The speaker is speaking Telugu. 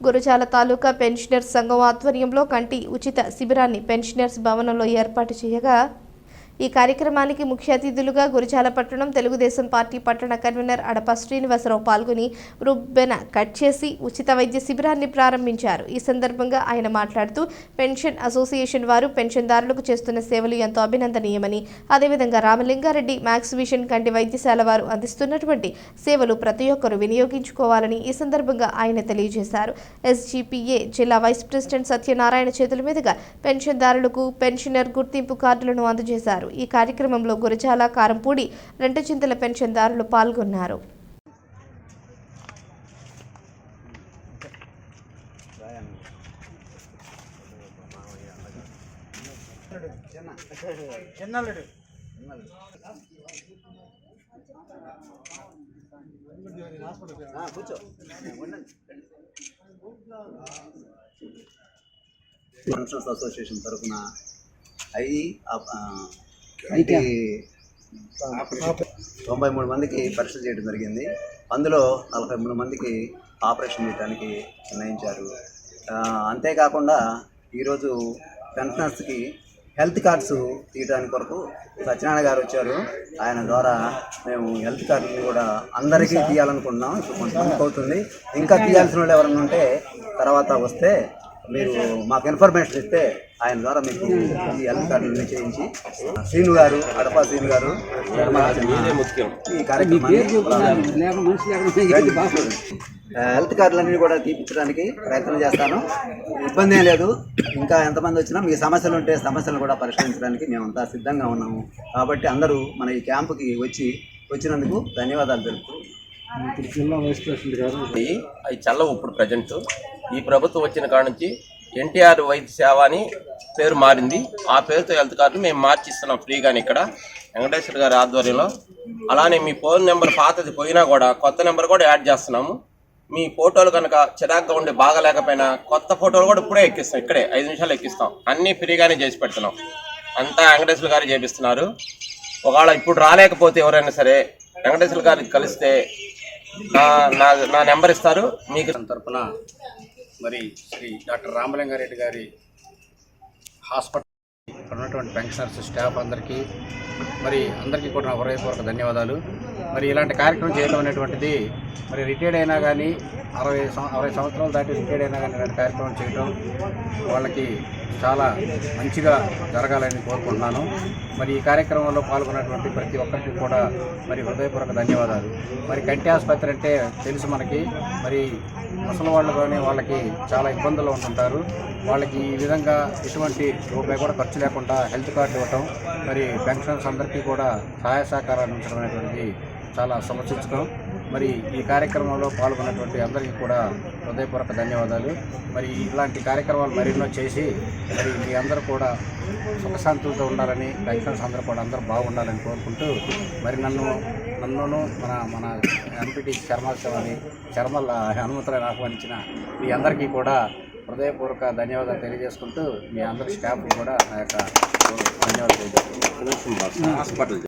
గురజాల తాలూకా పెన్షనర్స్ సంఘం ఆధ్వర్యంలో కంటి ఉచిత శిబిరాన్ని పెన్షనర్స్ భవనంలో ఏర్పాటు చేయగా ఈ కార్యక్రమానికి ముఖ్య అతిథులుగా గురిజాలపట్టణం తెలుగుదేశం పార్టీ పట్టణ కన్వీనర్ అడప శ్రీనివాసరావు పాల్గొని రుబ్బెన కట్ చేసి ఉచిత వైద్య శిబిరాన్ని ప్రారంభించారు. ఈ సందర్భంగా ఆయన మాట్లాడుతూ పెన్షన్ అసోసియేషన్ వారు పెన్షన్దారులకు చేస్తున్న సేవలు ఎంతో అభినందనీయమని అదేవిధంగా రామలింగారెడ్డి మ్యాక్స్ విషన్ కంటి వైద్యశాల వారు అందిస్తున్నటువంటి సేవలు ప్రతి ఒక్కరూ వినియోగించుకోవాలని ఈ సందర్భంగా ఆయన తెలియజేశారు. ఎస్జీపీఏ జిల్లా వైస్ ప్రెసిడెంట్ సత్యనారాయణ చేతుల మీదుగా పెన్షన్దారులకు పెన్షనర్ గుర్తింపు కార్డులను అందజేశారు. ఈ కార్యక్రమంలో గురజాల కారంపూడి రెంటచింతల పెన్షన్దారులు పాల్గొన్నారు. చిన్నల్లుడు కూర్చో అసోసియేషన్ తరఫున ఐ తొంభై మూడు మందికి పరీక్షలు చేయడం జరిగింది. అందులో నలభై మూడు మందికి ఆపరేషన్ చేయడానికి నిర్ణయించారు. అంతేకాకుండా ఈరోజు పెన్షనర్స్కి హెల్త్ కార్డ్స్ తీయడానికి కొరకు సత్యనారాయణ గారు వచ్చారు. ఆయన ద్వారా మేము హెల్త్ కార్డుని కూడా అందరికీ తీయాలనుకుంటున్నాం. ఇప్పుడు కొంతమందికి అవుతుంది. ఇంకా తీయాల్సిన వాళ్ళు ఎవరైనా ఉంటే తర్వాత వస్తే మీరు మాకు ఇన్ఫర్మేషన్ ఇస్తే ఆయన ద్వారా మీకు ఈ హెల్త్ కార్డుని చేయించి శ్రీను గారు అడపా శ్రీను గారు ఈ కార్యక్రమాన్ని ఆ, హెల్త్ కార్డులన్నీ కూడా తీపించడానికి ప్రయత్నం చేస్తాను. ఇబ్బంది ఏం లేదు. ఇంకా ఎంతమంది వచ్చినా మీ సమస్యలు ఉంటే సమస్యలు కూడా పరిష్కరించడానికి మేమంతా సిద్ధంగా ఉన్నాము. కాబట్టి అందరూ మన ఈ క్యాంపుకి వచ్చి వచ్చినందుకు ధన్యవాదాలు తెలుపుతూ ఉంది. అవి చల్లవు ఇప్పుడు ప్రజెంట్. ఈ ప్రభుత్వం వచ్చిన కాడ నుంచి ఎన్టీఆర్ వైద్య సేవ అని పేరు మారింది. ఆ పేరుతో హెల్త్ కార్డు మేము మార్చిస్తున్నాం ఫ్రీగానే ఇక్కడ. వెంకటేశ్వర గారి ఆధ్వర్యంలో. అలానే మీ ఫోన్ నెంబర్ పాతది పోయినా కూడా కొత్త నెంబర్ కూడా యాడ్ చేస్తున్నాము. మీ ఫోటోలు కనుక చిరాగ్గా ఉండి బాగలేకపోయినా కొత్త ఫోటోలు కూడా ఇప్పుడే ఎక్కిస్తాం. ఇక్కడే ఐదు నిమిషాలు ఎక్కిస్తాం. అన్నీ ఫ్రీగానే చేసి పెడుతున్నాం. అంతా వెంకటేశ్వర గారు చేపిస్తున్నారు. ఒకవేళ ఇప్పుడు రాలేకపోతే ఎవరైనా సరే వెంకటేశ్వర గారికి కలిస్తే నా నా నెంబర్ ఇస్తారు. మీకు తరఫున మరి శ్రీ డాక్టర్ రామలింగారెడ్డి గారి హాస్పిటల్ ఉన్నటువంటి పెన్షనర్స్ స్టాఫ్ అందరికీ మరి అందరికీ కూడా నా హృదయపూర్వక ధన్యవాదాలు. మరి ఇలాంటి కార్యక్రమం చేయడం అనేటువంటిది మరి రిటైర్డ్ అయినా కానీ అరవై అరవై సంవత్సరాలు దాటి రిటైర్డ్ అయినా కానీ ఇలాంటి కార్యక్రమం చేయడం వాళ్ళకి చాలా మంచిగా జరగాలని కోరుకుంటున్నాను. మరి ఈ కార్యక్రమంలో పాల్గొన్నటువంటి ప్రతి ఒక్కరికి కూడా మరి హృదయపూర్వక ధన్యవాదాలు. మరి కంటి ఆసుపత్రి అంటే తెలుసు మనకి. మరి ముసలి వాళ్ళతోనే వాళ్ళకి చాలా ఇబ్బందులు ఉంటుంటారు. వాళ్ళకి ఈ విధంగా ఎటువంటి రూపాయి కూడా ఖర్చు లేకుండా హెల్త్ కార్డు ఇవ్వటం మరి పెన్షన్స్ అందరికీ కూడా సహాయ సహకారాలు ఉంచడం అనేటువంటిది చాలా సమర్చించడం మరి ఈ కార్యక్రమంలో పాల్గొన్నటువంటి అందరికీ కూడా హృదయపూర్వక ధన్యవాదాలు. మరి ఇలాంటి కార్యక్రమాలు మరెన్నో చేసి మరి మీ అందరూ కూడా సుఖశాంతులతో ఉండాలని లైసెన్స్ అందరూ కూడా అందరూ బాగుండాలని కోరుకుంటూ మరి నన్ను నన్నును మన మన ఎంపీటీ చర్మాల్సేవని చర్మల హనుమంతులను ఆహ్వానించిన మీ అందరికీ కూడా హృదయపూర్వక ధన్యవాదాలు తెలియజేసుకుంటూ మీ అందరి స్టాఫ్ కూడా నా యొక్క ధన్యవాదాలు తెలియజేస్తున్నాను.